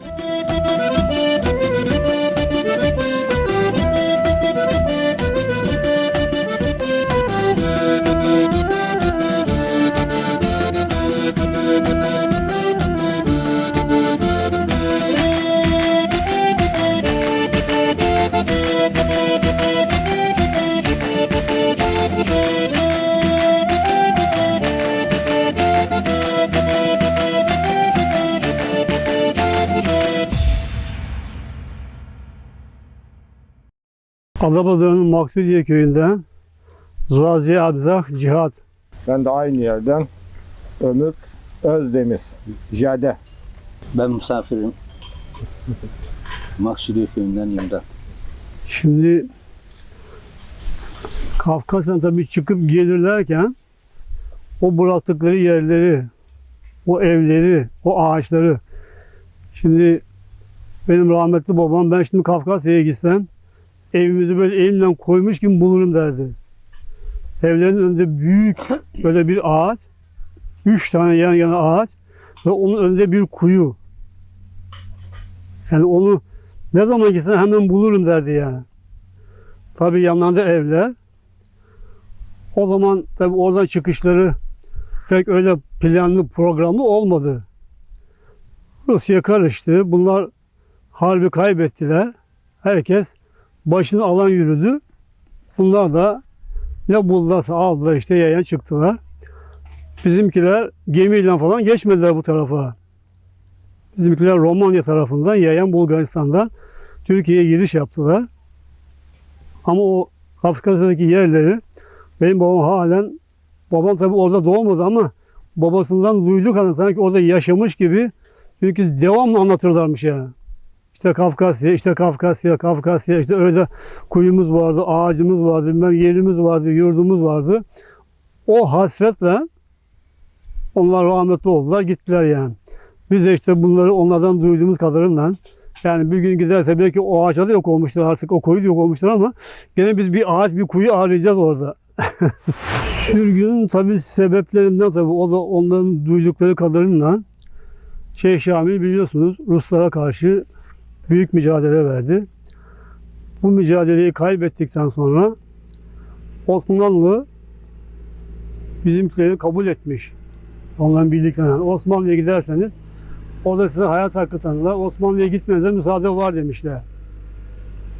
Música Adapazarı'nın Maksudiye köyünden Razi Abzak Cihat. Ben de aynı yerden Ömür Özdemir, Jade. Ben misafirim. Maksudiye köyünden imdat. Şimdi Kafkas'tan tabii çıkıp gelirlerken o bıraktıkları yerleri, o evleri, o ağaçları. Şimdi benim rahmetli babam ben şimdi Kafkasya'ya gitsem evimizi böyle elimden koymuş gibi bulurum derdi. Evlerin önünde büyük böyle bir ağaç, üç tane yan yana ağaç ve onun önünde bir kuyu. Yani onu ne zaman gitsem hemen bulurum derdi yani. Tabii yanlarında evler. O zaman tabii oradan çıkışları pek öyle planlı programlı olmadı. Rusya karıştı. Bunlar harbi kaybettiler. Herkes başını alan yürüdü. Bunlar da ne buldularsa aldılar işte yayan çıktılar. Bizimkiler gemiyle falan geçmediler bu tarafa. Bizimkiler Romanya tarafından yayan Bulgaristan'dan Türkiye'ye giriş yaptılar. Ama o Kafkasya'daki yerleri benim babam halen babam tabi orada doğmadı ama babasından duyduk hani sanki orada yaşamış gibi çünkü devamlı anlatırlarmış yani. İşte Kafkasya, işte Kafkasya, Kafkasya, işte öyle kuyumuz vardı, ağacımız vardı, bilmem yerimiz vardı, yurdumuz vardı. O hasretle onlar rahmetli oldular, gittiler yani. Biz de işte bunları onlardan duyduğumuz kadarıyla yani bir gün giderse belki o ağaçlar da yok olmuştur artık o koyu da yok olmuştur ama gene biz bir ağaç bir kuyu arayacağız orada. Sürgünün tabi sebeplerinden tabi o da onların duydukları kadarıyla Şeyh Şamil biliyorsunuz Ruslara karşı büyük mücadele verdi. Bu mücadeleyi kaybettikten sonra Osmanlı bizimkileri kabul etmiş. Onların birliklerine. Osmanlı'ya giderseniz orada size hayat hakkı tanırlar. Osmanlı'ya gitmenize müsaade var demişler.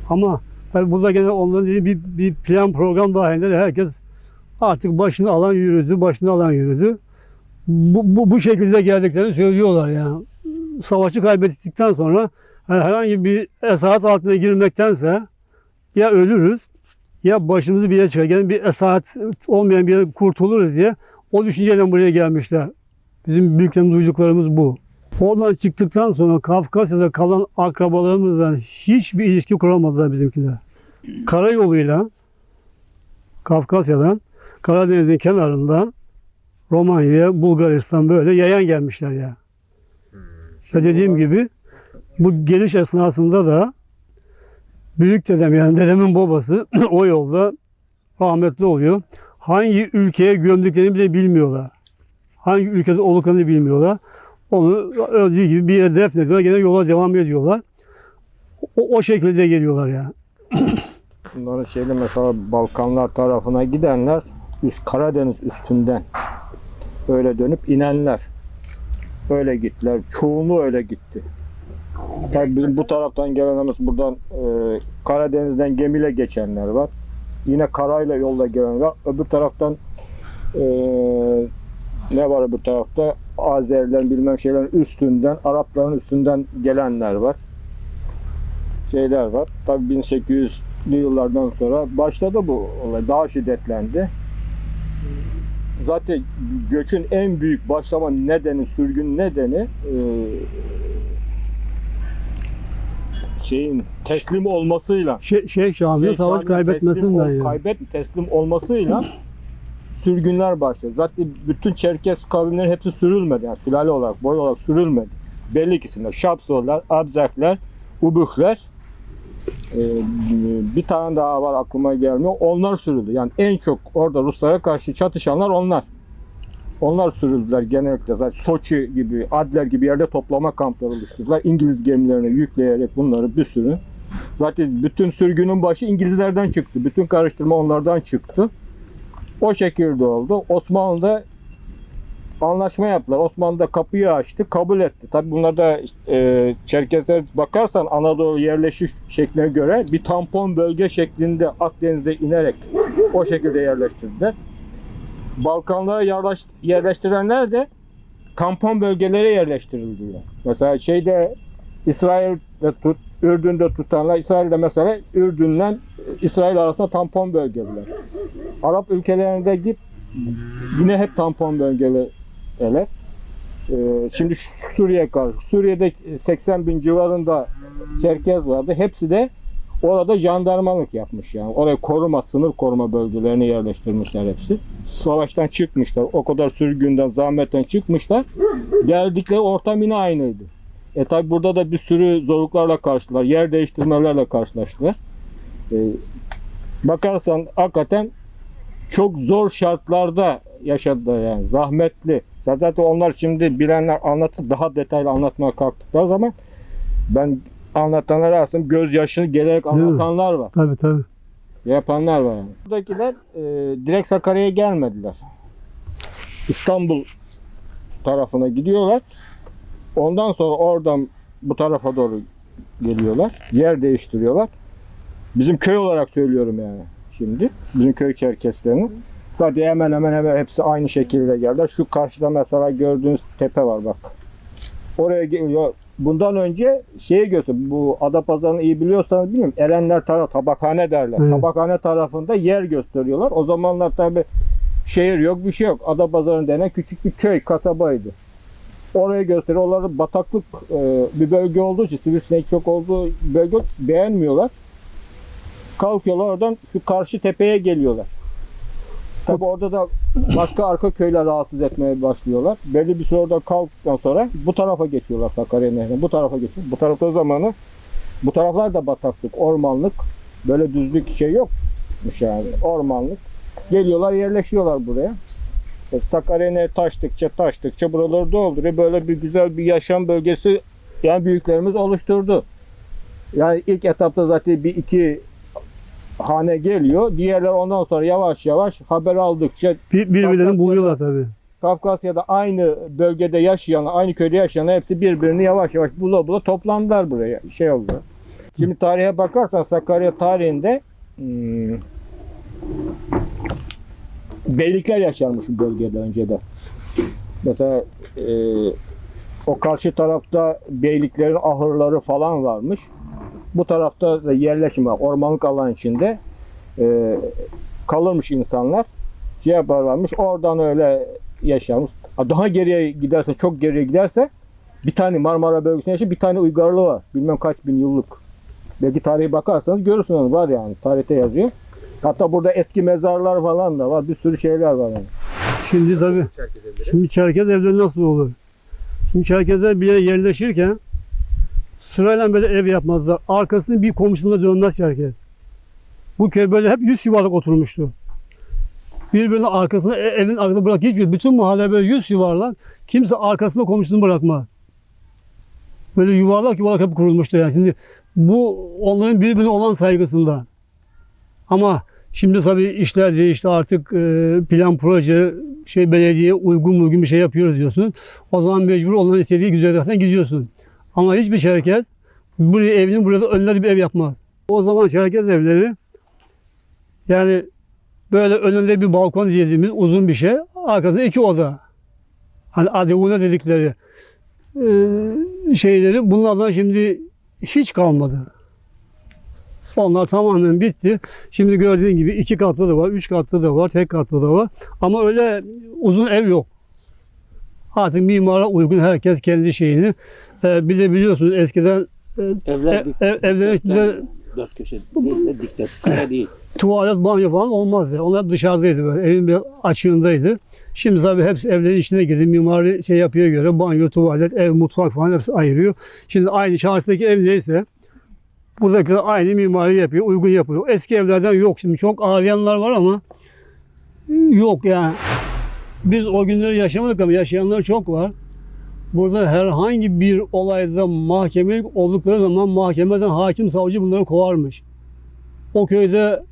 Ama tabi burada gene onların dediği bir, bir plan program dahilinde de herkes artık başını alan yürüdü, başını alan yürüdü. Bu, bu, bu şekilde geldiklerini söylüyorlar yani. Savaşı kaybettikten sonra yani herhangi bir esaret altına girmektense ya ölürüz ya başımızı bir yere çıkar. Yani bir esaret olmayan bir yere kurtuluruz diye o düşünceyle buraya gelmişler. Bizim büyüklerin duyduklarımız bu. Oradan çıktıktan sonra Kafkasya'da kalan akrabalarımızla hiçbir ilişki kuramadılar bizimkiler. Karayoluyla Kafkasya'dan Karadeniz'in kenarından Romanya, Bulgaristan böyle yayan gelmişler ya. İşte dediğim gibi bu geliş esnasında da büyük dedem yani dedemin babası o yolda rahmetli oluyor. Hangi ülkeye gömdüklerini bile bilmiyorlar. Hangi ülkede olduklarını bilmiyorlar. Onu öldüğü gibi bir yere defnediyorlar. Gene yola devam ediyorlar. O, o şekilde geliyorlar yani. Bunların şeyde mesela Balkanlar tarafına gidenler üst Karadeniz üstünden öyle dönüp inenler. Öyle gittiler. Çoğunluğu öyle gitti. Tabii bizim bu taraftan gelenlerimiz buradan e, Karadeniz'den gemiyle geçenler var. Yine karayla yolda gelen var. Öbür taraftan e, ne var öbür tarafta? Azerilerin bilmem şeylerin üstünden, Arapların üstünden gelenler var. Şeyler var. Tabii 1800'lü yıllardan sonra başladı bu olay. Daha şiddetlendi. Zaten göçün en büyük başlama nedeni, sürgün nedeni e, şeyin teslim olmasıyla Şey, şey Şamil'in şey, savaş teslim, ol- yani. kaybet, teslim olmasıyla sürgünler başladı. Zaten bütün Çerkes kavimleri hepsi sürülmedi. Yani sülale olarak, boy olarak sürülmedi. Belli ikisinde. Şapsolar, Abzaklar, Ubuklar. Ee, bir tane daha var aklıma gelmiyor. Onlar sürüldü. Yani en çok orada Ruslara karşı çatışanlar onlar. Onlar sürüldüler genellikle. Zaten Soçi gibi, Adler gibi yerde toplama kampları oluşturdular. İngiliz gemilerine yükleyerek bunları bir sürü. Zaten bütün sürgünün başı İngilizlerden çıktı. Bütün karıştırma onlardan çıktı. O şekilde oldu. Osmanlı'da anlaşma yaptılar. Osmanlı da kapıyı açtı, kabul etti. Tabi bunlar da e, Çerkezler bakarsan Anadolu yerleşiş şekline göre bir tampon bölge şeklinde Akdeniz'e inerek o şekilde yerleştirdiler. Balkanlara yerleş, yerleştirenler de tampon bölgelere yerleştirildiler. Mesela şeyde İsrail'de tut, Ürdün'de tutanlar, İsrail'de mesela Ürdün'le İsrail arasında tampon bölgeler. Arap ülkelerinde git yine hep tampon bölgeler. Ee, şimdi Suriye karşı. Suriye'de 80 bin civarında Çerkez vardı. Hepsi de orada jandarmalık yapmış yani. Oraya koruma, sınır koruma bölgelerini yerleştirmişler hepsi. Savaştan çıkmışlar. O kadar sürgünden, zahmetten çıkmışlar. Geldikleri ortam yine aynıydı. E tabi burada da bir sürü zorluklarla karşılar. Yer değiştirmelerle karşılaştılar. E, bakarsan hakikaten çok zor şartlarda yaşadılar yani. Zahmetli. Zaten onlar şimdi bilenler anlatır daha detaylı anlatmaya kalktıkları zaman ben anlatanlar arasında gözyaşını gelerek Değil mi? anlatanlar var. Tabii tabii. Yapanlar var yani. Buradakiler e, direkt Sakarya'ya gelmediler. İstanbul tarafına gidiyorlar. Ondan sonra oradan bu tarafa doğru geliyorlar. Yer değiştiriyorlar. Bizim köy olarak söylüyorum yani şimdi. Bizim köy Çerkeslerinin. Zaten hemen hemen hemen hepsi aynı şekilde geldiler. Şu karşıda mesela gördüğünüz tepe var bak. Oraya geliyor. Bundan önce şeye götür. Bu Adapazarı'nı iyi biliyorsanız bilmiyorum. Erenler tarafı tabakhane derler. Evet. Tabakhane tarafında yer gösteriyorlar. O zamanlar tabi şehir yok bir şey yok. Adapazarı denen küçük bir köy kasabaydı. Oraya gösteriyor. Onları bataklık e, bir bölge olduğu için sivrisinek çok olduğu bölge beğenmiyorlar. Kalkıyorlar oradan şu karşı tepeye geliyorlar. Tabi orada da başka arka köyler rahatsız etmeye başlıyorlar. Belli bir süre orada kalktıktan sonra bu tarafa geçiyorlar Sakarya Nehri'ne. Bu tarafa geçiyor. Bu tarafta zamanı bu taraflar da bataklık, ormanlık. Böyle düzlük şey yokmuş yani. Ormanlık. Geliyorlar yerleşiyorlar buraya. E, Sakarya Nehri taştıkça taştıkça buraları dolduruyor. Böyle bir güzel bir yaşam bölgesi yani büyüklerimiz oluşturdu. Yani ilk etapta zaten bir iki hane geliyor. Diğerler ondan sonra yavaş yavaş haber aldıkça Bir, birbirlerini buluyorlar tabii. Kafkasya'da aynı bölgede yaşayan, aynı köyde yaşayan hepsi birbirini yavaş yavaş bula bula toplandılar buraya. Şey oldu. Şimdi tarihe bakarsan Sakarya tarihinde hmm, beylikler yaşarmış bu bölgede önceden. Mesela e, o karşı tarafta beyliklerin ahırları falan varmış. Bu tarafta da yerleşim var. Ormanlık alan içinde e, kalırmış insanlar. Şey yaparlarmış. Oradan öyle yaşarmış. Daha geriye giderse, çok geriye giderse bir tane Marmara bölgesinde yaşayan bir tane uygarlığı var. Bilmem kaç bin yıllık. Belki tarihe bakarsanız görürsünüz onu. Var yani. Tarihte yazıyor. Hatta burada eski mezarlar falan da var. Bir sürü şeyler var yani. Şimdi tabii. Şimdi Çerkez evleri nasıl olur? Şimdi Çerkezler bir yere yerleşirken sırayla böyle ev yapmazlar. Arkasını bir komşusuna dönmez Çerkez. Bu köy böyle hep yüz yuvarlak oturmuştu. Birbirinin arkasına e- evin arkasına bırak hiç bütün mahalle böyle yüz yuvarlak. Kimse arkasında komşusunu bırakmaz. Böyle yuvarlak yuvarlak hep kurulmuştu yani. Şimdi bu onların birbirine olan saygısında. Ama şimdi tabii işler değişti artık e, plan proje şey belediye uygun uygun bir şey yapıyoruz diyorsun. O zaman mecbur onların istediği güzergahtan gidiyorsun. Ama hiçbir şirket buraya evinin burada önüne de bir ev yapmaz. O zaman şirket evleri yani böyle önünde bir balkon dediğimiz uzun bir şey. Arkasında iki oda. Hani adevune dedikleri şeyleri bunlardan şimdi hiç kalmadı. Onlar tamamen bitti. Şimdi gördüğün gibi iki katlı da var, üç katlı da var, tek katlı da var. Ama öyle uzun ev yok. Artık mimara uygun herkes kendi şeyini. Ee, bir de biliyorsunuz eskiden e, Evler ev- dik- ev- evlerin içinde dört köşe değil de kare değil. tuvalet, banyo falan olmazdı. Onlar dışarıdaydı böyle. Evin bir açığındaydı. Şimdi tabii hepsi evlerin içine girdi. Mimari şey yapıya göre banyo, tuvalet, ev, mutfak falan hepsi ayırıyor. Şimdi aynı şarttaki ev neyse buradaki de aynı mimari yapıyor, uygun yapıyor. Eski evlerden yok şimdi. Çok ağlayanlar var ama yok yani. Biz o günleri yaşamadık ama yaşayanlar çok var. Burada herhangi bir olayda mahkemelik oldukları zaman mahkemeden hakim savcı bunları kovarmış. O köyde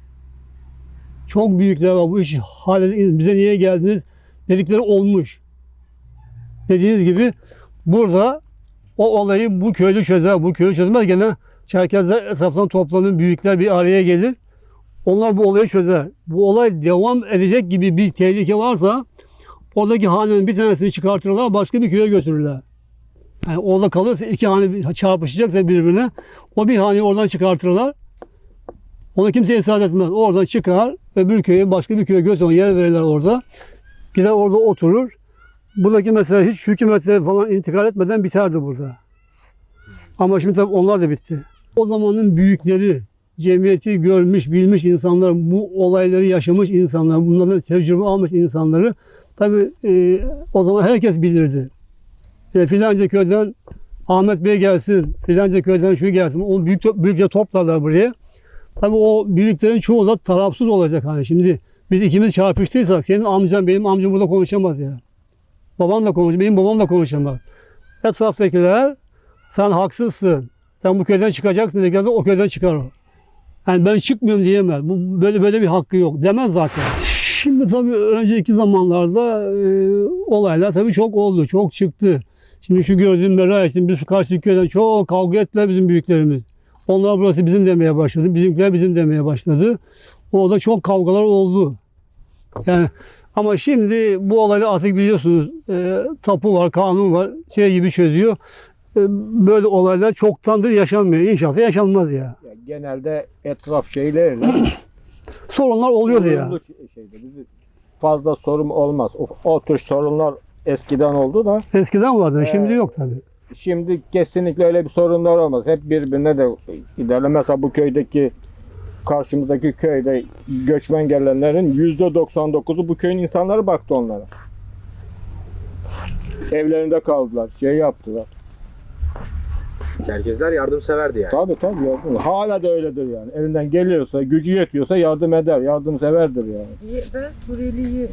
çok büyükler var. Bu iş halinde bize niye geldiniz dedikleri olmuş. Dediğiniz gibi burada o olayı bu köylü çözer. Bu köylü çözmez. Gene Çerkezler etrafından toplanır. Büyükler bir araya gelir. Onlar bu olayı çözer. Bu olay devam edecek gibi bir tehlike varsa oradaki hanenin bir tanesini çıkartırlar. Başka bir köye götürürler. Yani orada kalırsa iki hane çarpışacaksa birbirine o bir haneyi oradan çıkartırlar. Ona kimse ısrar etmez. Oradan çıkar öbür köye başka bir köye götürür. Yer verirler orada. Gider orada oturur. Buradaki mesela hiç hükümete falan intikal etmeden biterdi burada. Ama şimdi tabii onlar da bitti. O zamanın büyükleri, cemiyeti görmüş, bilmiş insanlar, bu olayları yaşamış insanlar, bunlardan tecrübe almış insanları tabii e, o zaman herkes bilirdi. E, filanca köyden Ahmet Bey gelsin, filanca köyden şu gelsin. Onu büyük, büyükçe toplarlar buraya. Tabii o büyüklerin çoğu da tarafsız olacak hani. Şimdi biz ikimiz çarpıştıysak senin amcan benim amcam burada konuşamaz ya. Baban da konuşamaz, benim babam da konuşamaz. Etraftakiler sen haksızsın. Sen bu köyden çıkacaksın dediklerinde o köyden çıkar o. Yani ben çıkmıyorum diyemez. Bu böyle böyle bir hakkı yok. Demez zaten. Şimdi tabii önceki zamanlarda e, olaylar tabii çok oldu. Çok çıktı. Şimdi şu gördüğüm merak ettim. Biz karşı köyden çok kavga ettiler bizim büyüklerimiz. Onlar burası bizim demeye başladı. Bizimkiler bizim demeye başladı. Orada çok kavgalar oldu. Yani ama şimdi bu olayı artık biliyorsunuz e, tapu var, kanun var, şey gibi çözüyor. E, böyle olaylar çoktandır yaşanmıyor. İnşallah yaşanmaz ya. Ya genelde etraf şeylerle Sorunlar oluyordu ya. şeyde fazla sorun olmaz. O, o tür sorunlar eskiden oldu da Eskiden vardı, şimdi Evet. yok tabii. şimdi kesinlikle öyle bir sorunlar olmaz. Hep birbirine de giderler. Mesela bu köydeki karşımızdaki köyde göçmen gelenlerin yüzde 99'u bu köyün insanları baktı onlara. Evlerinde kaldılar, şey yaptılar. Herkesler yardımseverdi yani. Tabii tabii yardım. Hala da öyledir yani. Elinden geliyorsa, gücü yetiyorsa yardım eder, yardımseverdir yani. Ben Suriyeli'yi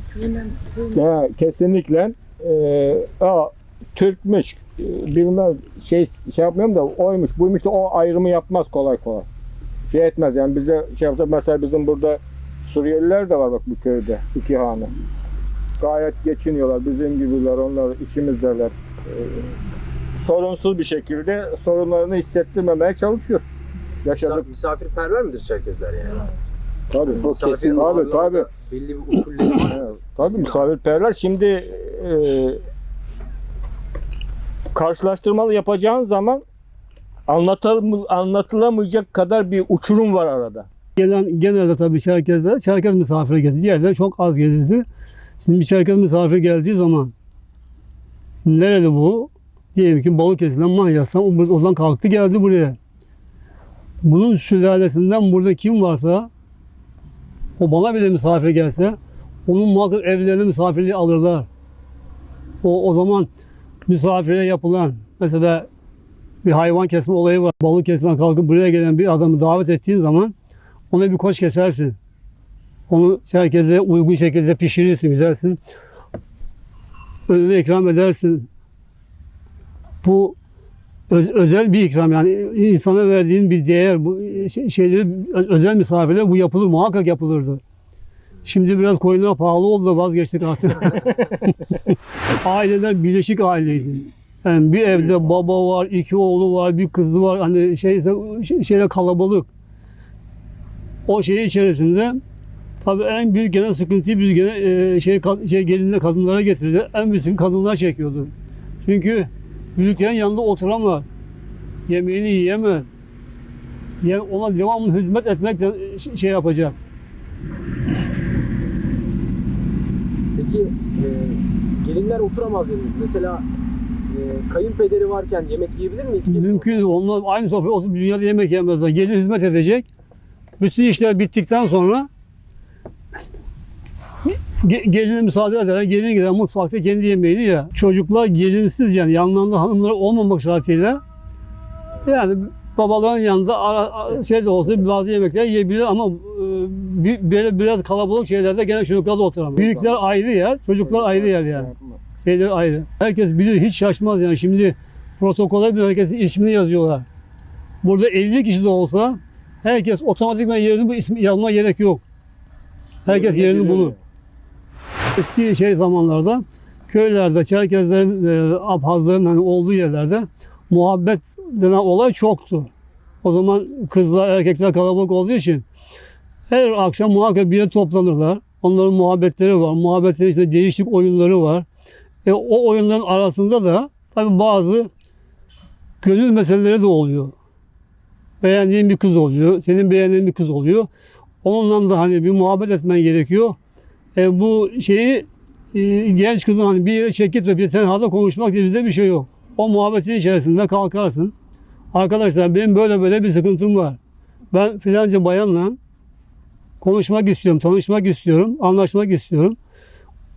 Ya kesinlikle e, a, Türkmüş e, bilmem şey şey yapmıyorum da oymuş buymuş da o ayrımı yapmaz kolay kolay. Şey etmez yani bizde şey yapsa mesela bizim burada Suriyeliler de var bak bu köyde iki hane. Gayet geçiniyorlar bizim gibiler onlar içimizdeler. E, sorunsuz bir şekilde sorunlarını hissettirmemeye çalışıyor. Yaşadık Misafir, misafirperver midir Çerkezler yani? tabii. Misafirin Kesin, tabii tabii. belli bir usulleri var. Tabii misafirperver. Şimdi e, karşılaştırmalı yapacağın zaman anlatıl anlatılamayacak kadar bir uçurum var arada. Gelen genelde tabii Çerkezler, Çerkez misafiri geldi. Diğerleri çok az gelirdi. Şimdi bir Çerkez misafiri geldiği zaman nerede bu? Diyelim ki Balıkesir'den Manyas'tan oradan kalktı geldi buraya. Bunun sülalesinden burada kim varsa o bana bile misafir gelse onun muhakkak evlerine misafirliği alırlar. O, o zaman misafire yapılan mesela bir hayvan kesme olayı var. Balıkesir'den kalkıp buraya gelen bir adamı davet ettiğin zaman ona bir koç kesersin. Onu herkese uygun şekilde pişirirsin, güzelsin. Önüne ikram edersin. Bu öz- özel bir ikram yani insana verdiğin bir değer. Bu şey- şeyleri özel misafirler bu yapılır, muhakkak yapılırdı. Şimdi biraz koyunlar pahalı oldu da vazgeçtik artık. Aileler birleşik aileydi. Yani bir evde baba var, iki oğlu var, bir kızı var. Hani şey şeyler kalabalık. O şey içerisinde tabii en büyük gene sıkıntıyı bir gene e, şey şey gelinle kadınlara getirdi. En büyük kadınlar çekiyordu. Çünkü büyüklerin yanında oturamaz. Yemeğini yiyemez. Yani ona devamlı hizmet etmekle e, şey yapacak. Peki e, gelinler oturamaz dediniz. Mesela e, kayınpederi varken yemek yiyebilir mi? Mümkün. Onlar aynı sofraya oturup dünyada yemek yemezler. Gelin hizmet edecek. Bütün işler bittikten sonra ge- geline müsaade ederler. Gelin gider mutfakta kendi yemeğini ya. Çocuklar gelinsiz yani yanlarında hanımları olmamak şartıyla yani babaların yanında ara, şey de olsa bazı yemekler yiyebilir ama e, böyle biraz kalabalık şeylerde gene çocuklar da oturamıyor. Büyükler ayrı yer, çocuklar ayrı yer yani. Şeyler ayrı. Herkes bilir hiç şaşmaz yani. Şimdi protokole bir herkesin ismini yazıyorlar. Burada 50 kişi de olsa herkes otomatikman yerini bu ismi yazma gerek yok. Herkes yerini bulur. Eski şey zamanlarda köylerde, Çerkezlerin, e, Abhazların hani olduğu yerlerde muhabbet denen olay çoktu. O zaman kızlar, erkekler kalabalık olduğu için her akşam muhakkak bir yere toplanırlar. Onların muhabbetleri var. Muhabbetlerin içinde değişik oyunları var. E, o oyunların arasında da tabii bazı gönül meseleleri de oluyor. Beğendiğin bir kız oluyor. Senin beğendiğin bir kız oluyor. Onunla da hani bir muhabbet etmen gerekiyor. E, bu şeyi e, genç kızın hani bir yere çekip de bir tenhada konuşmak diye bize bir şey yok. O muhabbetin içerisinde kalkarsın. Arkadaşlar benim böyle böyle bir sıkıntım var. Ben filanca bayanla konuşmak istiyorum, tanışmak istiyorum, anlaşmak istiyorum.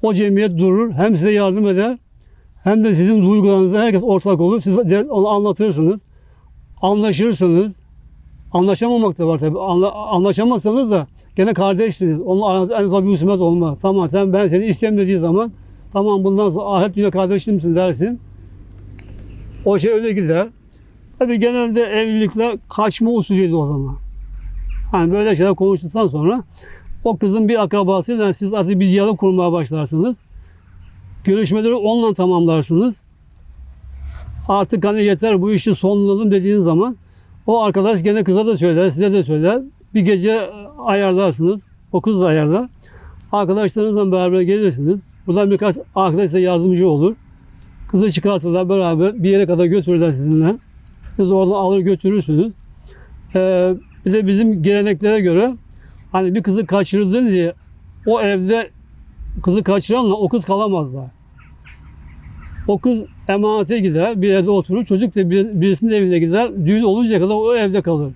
O cemiyet durur, hem size yardım eder, hem de sizin duygularınıza herkes ortak olur. Siz onu anlatırsınız, anlaşırsınız. Anlaşamamak da var tabii. Anla, anlaşamazsanız da gene kardeşsiniz. Onun aranızda en ufak bir husumet olmaz. Tamam sen ben seni isteyeyim dediği zaman tamam bundan sonra ahiret dünya kardeşimsin dersin. O şey öyle gider. Tabii genelde evlilikler kaçma usulüydü o zaman. Hani böyle şeyler konuştuktan sonra o kızın bir akrabasıyla siz artık bir diyalog kurmaya başlarsınız. Görüşmeleri onunla tamamlarsınız. Artık hani yeter bu işi sonlayalım dediğiniz zaman o arkadaş gene kıza da söyler, size de söyler. Bir gece ayarlarsınız. O kız da ayarlar. Arkadaşlarınızla beraber gelirsiniz. Buradan birkaç arkadaş size yardımcı olur. Kızı çıkartırlar beraber bir yere kadar götürürler sizinle. Siz oradan alır götürürsünüz. Ee, bir de bizim geleneklere göre hani bir kızı kaçırdın diye o evde kızı kaçıranla o kız kalamazlar. O kız emanete gider, bir evde oturur. Çocuk da bir, birisinin evine gider. Düğün oluncaya kadar o evde kalır.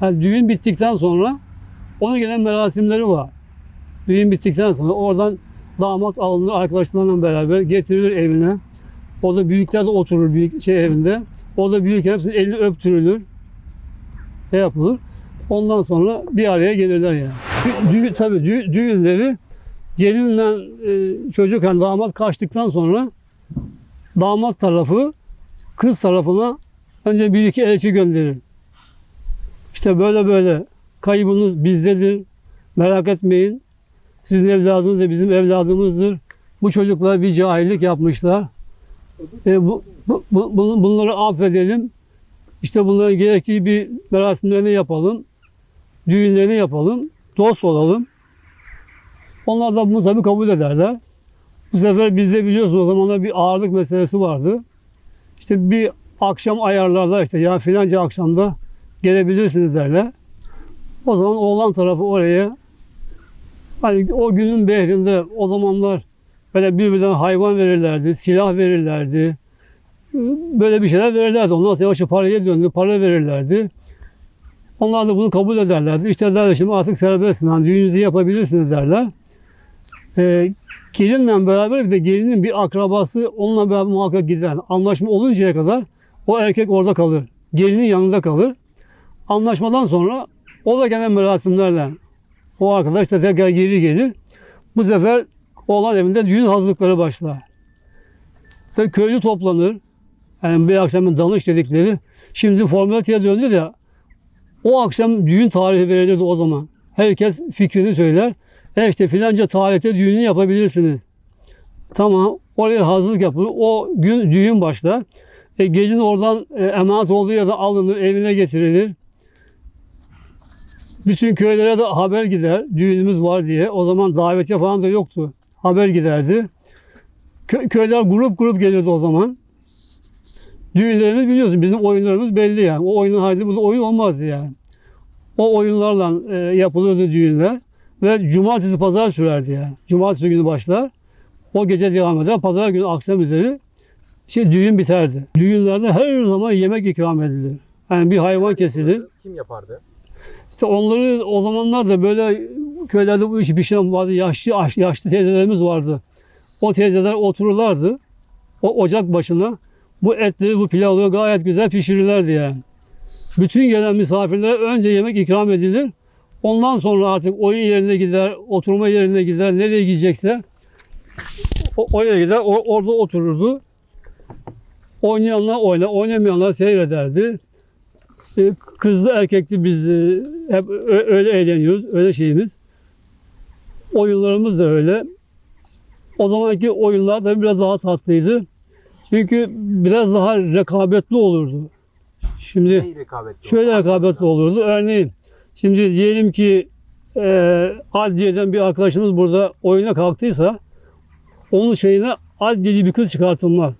Yani düğün bittikten sonra onun gelen merasimleri var. Düğün bittikten sonra oradan damat alınır arkadaşlarıyla beraber getirilir evine. Orada büyükler de oturur büyük şey evinde. Orada büyük hepsinin elini öptürülür. Ne yapılır? Ondan sonra bir araya gelirler yani. Dü- Düğün, tabii dü- düğünleri gelinle e, çocuk yani damat kaçtıktan sonra damat tarafı kız tarafına önce bir iki elçi gönderir. İşte böyle böyle kaybınız bizdedir. Merak etmeyin. Sizin evladınız da bizim evladımızdır. Bu çocuklar bir cahillik yapmışlar. E, bu, bu, bu- bunları affedelim. İşte bunların gerektiği bir merasimlerini yapalım. Düğünlerini yapalım. Dost olalım. Onlar da bunu tabii kabul ederler. Bu sefer bizde biliyorsunuz o zamanlar bir ağırlık meselesi vardı. İşte bir akşam ayarlarlar işte ya filanca akşamda gelebilirsiniz derler. O zaman oğlan tarafı oraya hani o günün behrinde o zamanlar böyle birbirine hayvan verirlerdi, silah verirlerdi. Böyle bir şeyler verirlerdi. Ondan sonra yavaş yavaş paraya döndü, para verirlerdi. Onlar da bunu kabul ederlerdi. İşte derler şimdi artık serbestsin, hani düğününüzü yapabilirsiniz derler. Ee, gelinle beraber bir de gelinin bir akrabası onunla beraber muhakkak gider. Anlaşma oluncaya kadar o erkek orada kalır. Gelinin yanında kalır. Anlaşmadan sonra o da gelen merasimlerle o arkadaş da tekrar geri gelir. Bu sefer oğlan evinde düğün hazırlıkları başlar. Ve köylü toplanır. Yani bir akşamın danış dedikleri. Şimdi formaliteye döndü de o akşam düğün tarihi verilirdi o zaman. Herkes fikrini söyler. E işte filanca tarihte düğünü yapabilirsiniz. Tamam. Oraya hazırlık yapılır. O gün düğün başlar. E, gelin oradan e, emanet olduğu yerden alınır, evine getirilir. Bütün köylere de haber gider. Düğünümüz var diye. O zaman davetiye falan da yoktu. Haber giderdi. Kö- köyler grup grup gelirdi o zaman. Düğünlerimiz biliyorsun bizim oyunlarımız belli yani. O oyunun haricinde burada oyun olmazdı yani. O oyunlarla e, yapılırdı düğünler. Ve cumartesi pazar sürerdi yani. Cumartesi günü başlar. O gece devam eder. Pazar günü akşam üzeri şey düğün biterdi. Düğünlerde her zaman yemek ikram edilir. Yani bir hayvan kesilir. Kim yapardı? İşte onları o zamanlar da böyle köylerde bu işi pişiren vardı. Yaşlı, yaşlı teyzelerimiz vardı. O teyzeler otururlardı. O ocak başına bu etleri, bu pilavları gayet güzel pişirirlerdi yani. Bütün gelen misafirlere önce yemek ikram edilir. Ondan sonra artık oyun yerine gider, oturma yerine gider, nereye gidecekse oraya gider, o- orada otururdu. Oynayanlar oynar, oynamayanlar seyrederdi. E, kızlı erkekli biz e, hep öyle eğleniyoruz, öyle şeyimiz. Oyunlarımız da öyle. O zamanki oyunlar da biraz daha tatlıydı. Çünkü biraz daha rekabetli olurdu. Şimdi şöyle rekabetli olurdu. Örneğin şimdi diyelim ki e, adliyeden bir arkadaşımız burada oyuna kalktıysa onun şeyine adliyeli bir kız çıkartılmaz.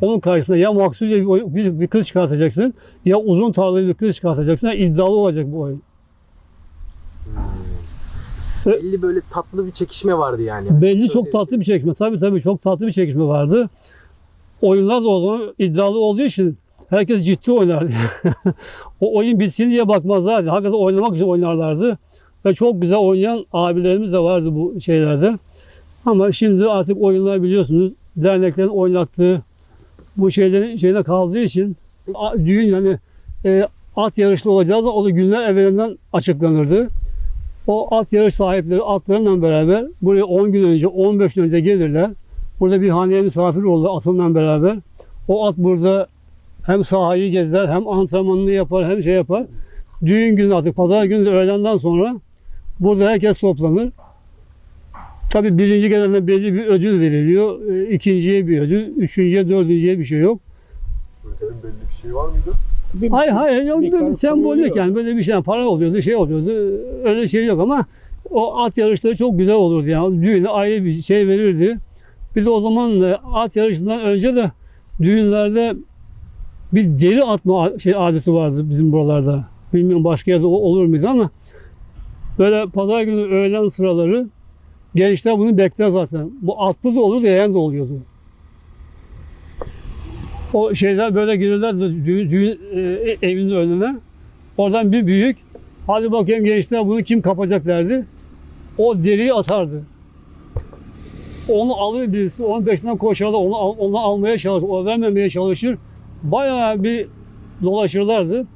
Onun karşısına ya maksul diye bir, bir, kız çıkartacaksın ya uzun tarlalı bir kız çıkartacaksın. Yani iddialı olacak bu oyun. Belli böyle tatlı bir çekişme vardı yani. Belli çok tatlı bir çekişme. Tabii tabii çok tatlı bir çekişme vardı. Oyunlar da o zaman iddialı olduğu için herkes ciddi oynardı. o oyun bitsin diye bakmazlardı. Hakikaten oynamak için oynarlardı. Ve çok güzel oynayan abilerimiz de vardı bu şeylerde. Ama şimdi artık oyunlar biliyorsunuz derneklerin oynattığı bu şeylerin şeyine kaldığı için düğün yani e, at yarışlı olacağı da o da günler evvelinden açıklanırdı. O at yarış sahipleri atlarıyla beraber buraya 10 gün önce, 15 gün önce gelirler. Burada bir haneye misafir olur atınla beraber. O at burada hem sahayı gezer, hem antrenmanını yapar, hem şey yapar. Düğün günü artık pazar günü de öğlenden sonra burada herkes toplanır. Tabii birinci gelene belli bir ödül veriliyor. E, ikinciye bir ödül, üçüncüye, dördüncüye bir şey yok. Ülkenin belli bir şey var mıydı? Hayır hayır yok böyle sembolik yani böyle bir şey para oluyordu şey oluyordu öyle şey yok ama o at yarışları çok güzel olurdu yani düğüne ayrı bir şey verirdi. Bir de o zaman da at yarışından önce de düğünlerde bir deri atma şey adeti vardı bizim buralarda. Bilmiyorum başka yerde olur muydu ama böyle pazar günü öğlen sıraları gençler bunu bekler zaten. Bu atlı da olur, yayan da oluyordu. O şeyler böyle gelirler de düğün, düğün e, evinin önüne. Oradan bir büyük hadi bakayım gençler bunu kim kapacak derdi. O deriyi atardı. Onu alır birisi, onun peşinden koşardı, onu, onu almaya çalışır, o vermemeye çalışır. Bayağı bir dolaşırlardı.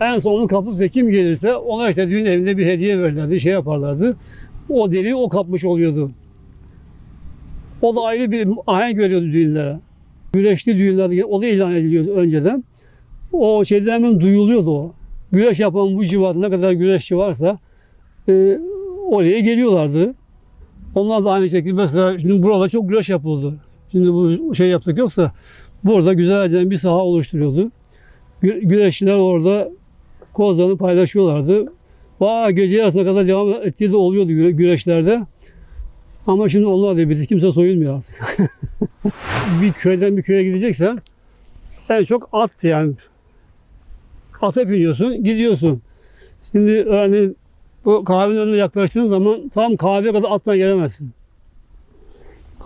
En son onu kapıp kim gelirse ona işte düğün evinde bir hediye verirlerdi, şey yaparlardı. O deriyi o kapmış oluyordu. O da ayrı bir ahenk veriyordu düğünlere güreşli düğünlerde o da ilan ediliyordu önceden. O şeyden hemen duyuluyordu o. Güreş yapan bu civarda ne kadar güreşçi varsa e, oraya geliyorlardı. Onlar da aynı şekilde mesela şimdi burada çok güreş yapıldı. Şimdi bu şey yaptık yoksa burada güzelce bir saha oluşturuyordu. Gü- Güreşçiler orada kozlarını paylaşıyorlardı. Vay gece yarısına kadar devam ettiği de oluyordu güre- güreşlerde. Ama şimdi onlar da bitti. Kimse soyulmuyor artık bir köyden bir köye gideceksen en çok at yani. Ata biniyorsun, gidiyorsun. Şimdi örneğin bu kahvenin önüne yaklaştığın zaman tam kahveye kadar atla gelemezsin.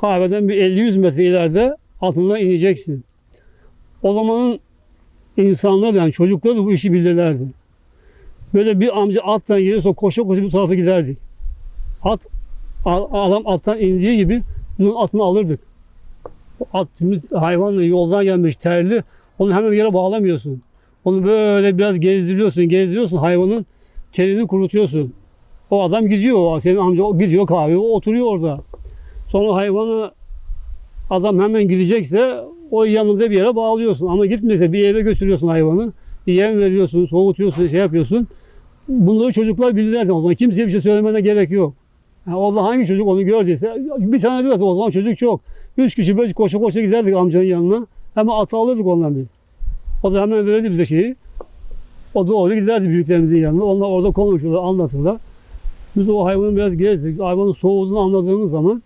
Kahveden bir 50-100 metre ileride atından ineceksin. O zamanın insanlar yani çocukları bu işi bilirlerdi. Böyle bir amca attan geliyorsa koşa koşa bu tarafa giderdik. At, adam attan indiği gibi bunun atını alırdık. At şimdi hayvan yoldan gelmiş terli. Onu hemen bir yere bağlamıyorsun. Onu böyle biraz gezdiriyorsun, gezdiriyorsun hayvanın terini kurutuyorsun. O adam gidiyor, senin amca gidiyor kahveye, o oturuyor orada. Sonra hayvanı adam hemen gidecekse o yanında bir yere bağlıyorsun. Ama gitmese bir eve götürüyorsun hayvanı. Yem veriyorsun, soğutuyorsun, şey yapıyorsun. Bunları çocuklar bilirlerdi o zaman. Kimseye bir şey söylemene gerek yok. Yani orada hangi çocuk onu gördüyse bir tane diyorsa o zaman çocuk çok. Üç kişi böyle koşa koşa giderdik amcanın yanına. Hemen atı alırdık ondan biz. O da hemen verirdi bize şeyi. O da orada giderdi büyüklerimizin yanına. Onlar orada konuşurlar, anlatırlar. Biz o hayvanı biraz gezdik. Hayvanın soğuduğunu anladığımız zaman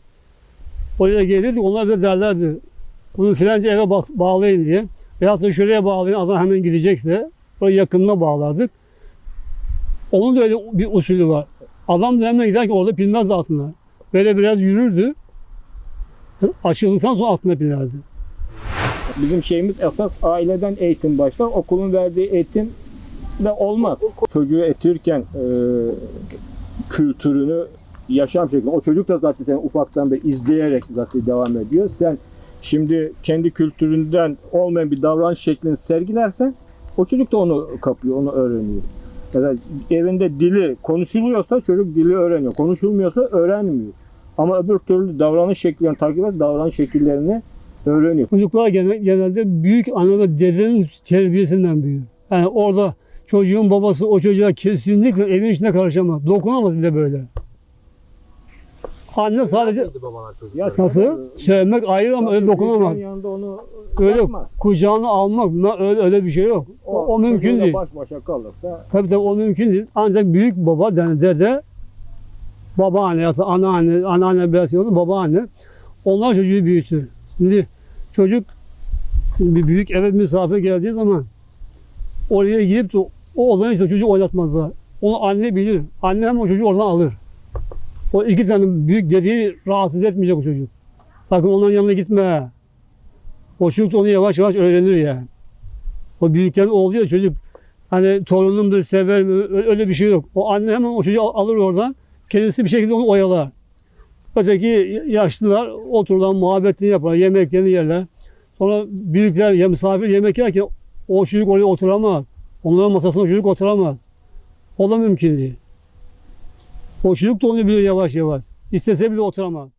oraya gelirdik. Onlar bize derlerdi. Bunu filanca eve bağlayın diye. Veyahut da şuraya bağlayın. Adam hemen gidecekse oraya yakınına bağlardık. Onun da öyle bir usulü var. Adam da hemen giderken orada binmez altına. Böyle biraz yürürdü. Açıldıktan sonra altına binerdi. Bizim şeyimiz esas aileden eğitim başlar. Okulun verdiği eğitim de olmaz. Çocuğu etirken e, kültürünü, yaşam şeklini, o çocuk da zaten seni ufaktan beri izleyerek zaten devam ediyor. Sen şimdi kendi kültüründen olmayan bir davranış şeklini sergilersen o çocuk da onu kapıyor, onu öğreniyor. Mesela evinde dili konuşuluyorsa çocuk dili öğreniyor. Konuşulmuyorsa öğrenmiyor. Ama öbür türlü davranış şekillerini takip et, davranış şekillerini öğreniyor. Çocuklar genel, genelde büyük anne ve dedenin terbiyesinden büyür. Yani orada çocuğun babası o çocuğa kesinlikle evin içine karışamaz. Dokunamaz bile böyle. Anne sadece Neydi babalar çocuklar? nasıl? Sevmek ayrı ama öyle dokunamaz. Yanında onu Öyle yapmaz. kucağına almak ma- öyle, öyle bir şey yok. O, o mümkün çocuğuyla değil. Baş başa kalırsa Tabii tabii o mümkün değil. Ancak büyük baba, yani dede, babaanne ya da anneanne, anneanne biraz şey olur, babaanne. Onlar çocuğu büyütür. Şimdi çocuk bir büyük eve misafir geldiği zaman oraya gidip de o odanın işte çocuğu oynatmazlar. Onu anne bilir. Anne hemen o çocuğu oradan alır. O iki tane büyük dediği rahatsız etmeyecek o çocuk. Sakın onların yanına gitme. O çocuk onu yavaş yavaş öğrenir yani. O büyükten oldu ya çocuk Hani torunumdur, sever mi? Öyle bir şey yok. O anne hemen o çocuğu al- alır oradan. Kendisi bir şekilde onu oyalar. Öteki yaşlılar otururlar, muhabbetini yaparlar, yemeklerini yerler. Sonra büyükler ya misafir yemek yerken o çocuk oraya oturamaz. Onların masasına çocuk oturamaz. O da mümkün değil. Onu bilir yavaş yavaş. İstese bile oturamaz.